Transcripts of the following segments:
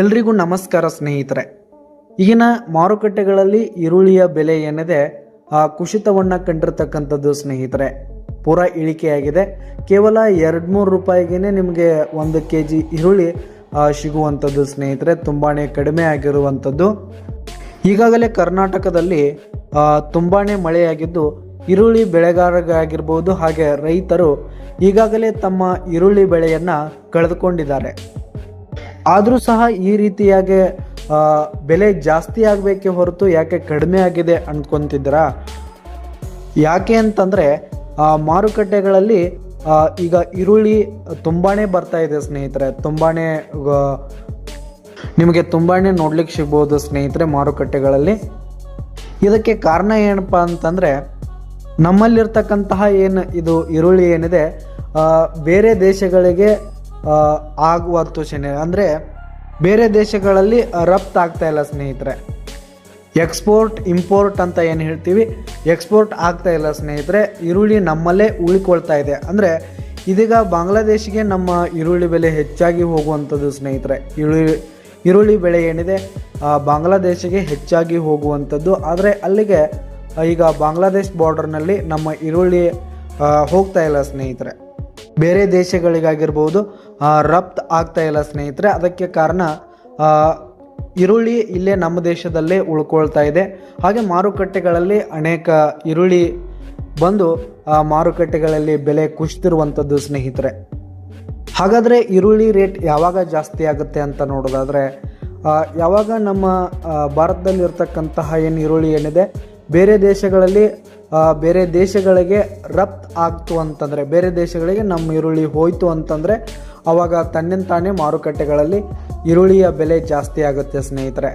ಎಲ್ರಿಗೂ ನಮಸ್ಕಾರ ಸ್ನೇಹಿತರೆ. ಈಗಿನ ಮಾರುಕಟ್ಟೆಗಳಲ್ಲಿ ಈರುಳ್ಳಿಯ ಬೆಲೆ ಏನಿದೆ, ಆ ಕುಸಿತವನ್ನು ಕಂಡಿರ್ತಕ್ಕಂಥದ್ದು ಸ್ನೇಹಿತರೆ, ಪೂರ ಇಳಿಕೆಯಾಗಿದೆ. ಕೇವಲ ಎರಡು ಮೂರು ರೂಪಾಯಿಗೇ ನಿಮಗೆ ಒಂದು ಕೆ ಜಿ ಈರುಳ್ಳಿ ಸಿಗುವಂಥದ್ದು ಸ್ನೇಹಿತರೆ ತುಂಬಾ ಕಡಿಮೆ ಆಗಿರುವಂಥದ್ದು. ಈಗಾಗಲೇ ಕರ್ನಾಟಕದಲ್ಲಿ ತುಂಬಾ ಮಳೆಯಾಗಿದ್ದು, ಈರುಳ್ಳಿ ಬೆಳೆಗಾರರಾಗಿರ್ಬೋದು, ಹಾಗೆ ರೈತರು ಈಗಾಗಲೇ ತಮ್ಮ ಈರುಳ್ಳಿ ಬೆಳೆಯನ್ನು ಕಳೆದುಕೊಂಡಿದ್ದಾರೆ. ಆದರೂ ಸಹ ಈ ರೀತಿಯಾಗಿ ಬೆಲೆ ಜಾಸ್ತಿ ಆಗಬೇಕೆ ಹೊರತು ಯಾಕೆ ಕಡಿಮೆ ಆಗಿದೆ ಅಂದ್ಕೊತಿದ್ದೀರಾ? ಯಾಕೆ ಅಂತಂದರೆ ಮಾರುಕಟ್ಟೆಗಳಲ್ಲಿ ಈಗ ಈರುಳ್ಳಿ ತುಂಬಾ ಬರ್ತಾ ಇದೆ ಸ್ನೇಹಿತರೆ. ತುಂಬಾ ನಿಮಗೆ ತುಂಬಾ ನೋಡ್ಲಿಕ್ಕೆ ಸಿಗ್ಬೋದು ಸ್ನೇಹಿತರೆ ಮಾರುಕಟ್ಟೆಗಳಲ್ಲಿ. ಇದಕ್ಕೆ ಕಾರಣ ಏನಪ್ಪ ಅಂತಂದರೆ, ನಮ್ಮಲ್ಲಿರ್ತಕ್ಕಂತಹ ಏನು ಇದು ಈರುಳ್ಳಿ ಏನಿದೆ ಬೇರೆ ದೇಶಗಳಿಗೆ ಆ, ಆಗುವ ಸೂಚನೆ ಅಂದರೆ ಬೇರೆ ದೇಶಗಳಲ್ಲಿ ರಫ್ತು ಆಗ್ತಾ ಇಲ್ಲ ಸ್ನೇಹಿತರೆ. ಎಕ್ಸ್ಪೋರ್ಟ್ ಇಂಪೋರ್ಟ್ ಅಂತ ಏನು ಹೇಳ್ತೀವಿ? ಎಕ್ಸ್ಪೋರ್ಟ್ ಆಗ್ತಾ ಇಲ್ಲ ಸ್ನೇಹಿತರೆ. ಈರುಳ್ಳಿ ನಮ್ಮಲ್ಲೇ ಉಳ್ಕೊಳ್ತಾ ಇದೆ. ಅಂದರೆ ಇದೀಗ ಬಾಂಗ್ಲಾದೇಶಿಗೆ ನಮ್ಮ ಈರುಳ್ಳಿ ಬೆಲೆ ಹೆಚ್ಚಾಗಿ ಹೋಗುವಂಥದ್ದು ಸ್ನೇಹಿತರೆ. ಈರುಳ್ಳಿ ಈರುಳ್ಳಿ ಬೆಳೆ ಏನಿದೆ? ಬಾಂಗ್ಲಾದೇಶಿಗೆ ಹೆಚ್ಚಾಗಿ ಹೋಗುವಂಥದ್ದು. ಆದರೆ ಅಲ್ಲಿಗೆ ಈಗ ಬಾಂಗ್ಲಾದೇಶ್ ಬಾರ್ಡರ್ನಲ್ಲಿ ನಮ್ಮ ಈರುಳ್ಳಿ ಹೋಗ್ತಾ ಇಲ್ಲ ಸ್ನೇಹಿತರೆ. ಬೇರೆ ದೇಶಗಳಿಗಾಗಿರ್ಬೋದು ರಫ್ತು ಆಗ್ತಾ ಇಲ್ಲ ಸ್ನೇಹಿತರೆ. ಅದಕ್ಕೆ ಕಾರಣ ಈರುಳ್ಳಿ ಇಲ್ಲೇ ನಮ್ಮ ದೇಶದಲ್ಲೇ ಉಳ್ಕೊಳ್ತಾ ಇದೆ. ಹಾಗೆ ಮಾರುಕಟ್ಟೆಗಳಲ್ಲಿ ಅನೇಕ ಈರುಳ್ಳಿ ಬಂದು, ಆ, ಮಾರುಕಟ್ಟೆಗಳಲ್ಲಿ ಬೆಲೆ ಕುಸಿತಿರುವಂಥದ್ದು ಸ್ನೇಹಿತರೆ. ಹಾಗಾದರೆ ಈರುಳ್ಳಿ ರೇಟ್ ಯಾವಾಗ ಜಾಸ್ತಿ ಆಗುತ್ತೆ ಅಂತ ನೋಡೋದಾದರೆ ಯಾವಾಗ ನಮ್ಮ ಭಾರತದಲ್ಲಿರ್ತಕ್ಕಂತಹ ಏನು ಈರುಳ್ಳಿ ಏನಿದೆ, ಬೇರೆ ದೇಶಗಳಲ್ಲಿ ಬೇರೆ ದೇಶಗಳಿಗೆ ರಫ್ತು ಆಗ್ತು ಅಂತಂದರೆ, ಬೇರೆ ದೇಶಗಳಿಗೆ ನಮ್ಮ ಈರುಳ್ಳಿ ಹೋಯಿತು ಅಂತಂದರೆ ಆವಾಗ ತನ್ನಿಂದ ತಾನೇ ಮಾರುಕಟ್ಟೆಗಳಲ್ಲಿ ಈರುಳ್ಳಿಯ ಬೆಲೆ ಜಾಸ್ತಿ ಆಗುತ್ತೆ ಸ್ನೇಹಿತರೆ.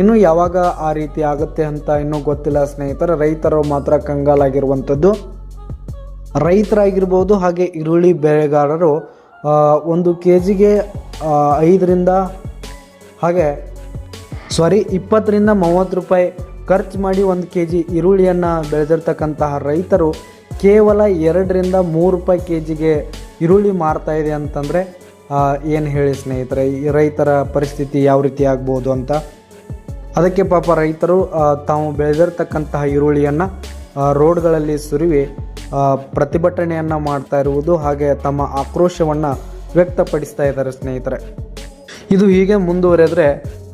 ಇನ್ನು ಯಾವಾಗ ಆ ರೀತಿ ಆಗುತ್ತೆ ಅಂತ ಇನ್ನೂ ಗೊತ್ತಿಲ್ಲ ಸ್ನೇಹಿತರೆ. ರೈತರು ಮಾತ್ರ ಕಂಗಾಲಾಗಿರುವಂಥದ್ದು. ರೈತರಾಗಿರ್ಬೋದು ಹಾಗೆ ಈರುಳ್ಳಿ ಬೆಳೆಗಾರರು ಒಂದು ಕೆ ಜಿಗೆ ಐದರಿಂದ, ಹಾಗೆ ಸಾರಿ ಇಪ್ಪತ್ತರಿಂದ ಮೂವತ್ತು ರೂಪಾಯಿ ಖರ್ಚು ಮಾಡಿ ಒಂದು ಕೆ ಜಿ ಈರುಳ್ಳಿಯನ್ನು ಬೆಳೆದಿರ್ತಕ್ಕಂತಹ ರೈತರು ಕೇವಲ ಎರಡರಿಂದ ಮೂರು ರೂಪಾಯಿ ಕೆ ಜಿಗೆ ಈರುಳ್ಳಿ ಮಾರ್ತಾ ಇದೆ ಅಂತಂದರೆ ಏನು ಹೇಳಿ ಸ್ನೇಹಿತರೆ, ಈ ರೈತರ ಪರಿಸ್ಥಿತಿ ಯಾವ ರೀತಿ ಆಗ್ಬೋದು ಅಂತ? ಅದಕ್ಕೆ ಪಾಪ ರೈತರು ತಾವು ಬೆಳೆದಿರ್ತಕ್ಕಂತಹ ಈರುಳ್ಳಿಯನ್ನು ರೋಡ್ಗಳಲ್ಲಿ ಸುರಿವಿ ಪ್ರತಿಭಟನೆಯನ್ನು ಮಾಡ್ತಾ ಇರುವುದು ಹಾಗೆ ತಮ್ಮ ಆಕ್ರೋಶವನ್ನು ವ್ಯಕ್ತಪಡಿಸ್ತಾ ಇದ್ದಾರೆ ಸ್ನೇಹಿತರೆ. ಇದು ಹೀಗೆ ಮುಂದುವರೆದರೆ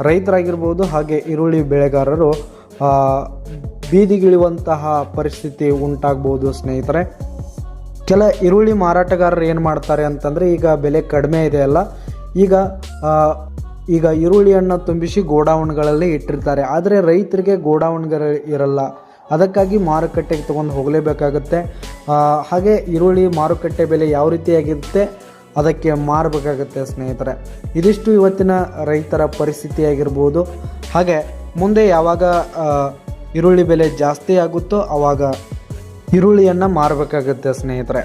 ರೈತರಾಗಿರ್ಬೋದು ಹಾಗೆ ಈರುಳ್ಳಿ ಬೆಳೆಗಾರರು ಬೀದಿಗಿಳಿಯುವಂತಹ ಪರಿಸ್ಥಿತಿ ಉಂಟಾಗ್ಬೋದು ಸ್ನೇಹಿತರೆ. ಕೆಲ ಈರುಳ್ಳಿ ಮಾರಾಟಗಾರರು ಏನು ಮಾಡ್ತಾರೆ ಅಂತಂದರೆ ಈಗ ಬೆಲೆ ಕಡಿಮೆ ಇದೆ ಅಲ್ಲ, ಈಗ ಈಗ ಈರುಳ್ಳಿಯನ್ನು ತುಂಬಿಸಿ ಗೋಡೌನ್ಗಳಲ್ಲಿ ಇಟ್ಟಿರ್ತಾರೆ. ಆದರೆ ರೈತರಿಗೆ ಗೋಡೌನ್ಗಳು ಇರಲ್ಲ. ಅದಕ್ಕಾಗಿ ಮಾರುಕಟ್ಟೆಗೆ ತೊಗೊಂಡು ಹೋಗಲೇಬೇಕಾಗುತ್ತೆ. ಹಾಗೆ ಈರುಳ್ಳಿ ಮಾರುಕಟ್ಟೆ ಬೆಲೆ ಯಾವ ರೀತಿಯಾಗಿರುತ್ತೆ ಅದಕ್ಕೆ ಮಾರಬೇಕಾಗುತ್ತೆ ಸ್ನೇಹಿತರೆ. ಇದಿಷ್ಟು ಇವತ್ತಿನ ರೈತರ ಪರಿಸ್ಥಿತಿಯಾಗಿರ್ಬೋದು. ಹಾಗೆ ಮುಂದೆ ಯಾವಾಗ ಈರುಳ್ಳಿ ಬೆಲೆ ಜಾಸ್ತಿ ಆಗುತ್ತೋ ಆವಾಗ ಈರುಳ್ಳಿಯನ್ನು ಮಾರಬೇಕಾಗುತ್ತೆ ಸ್ನೇಹಿತರೆ.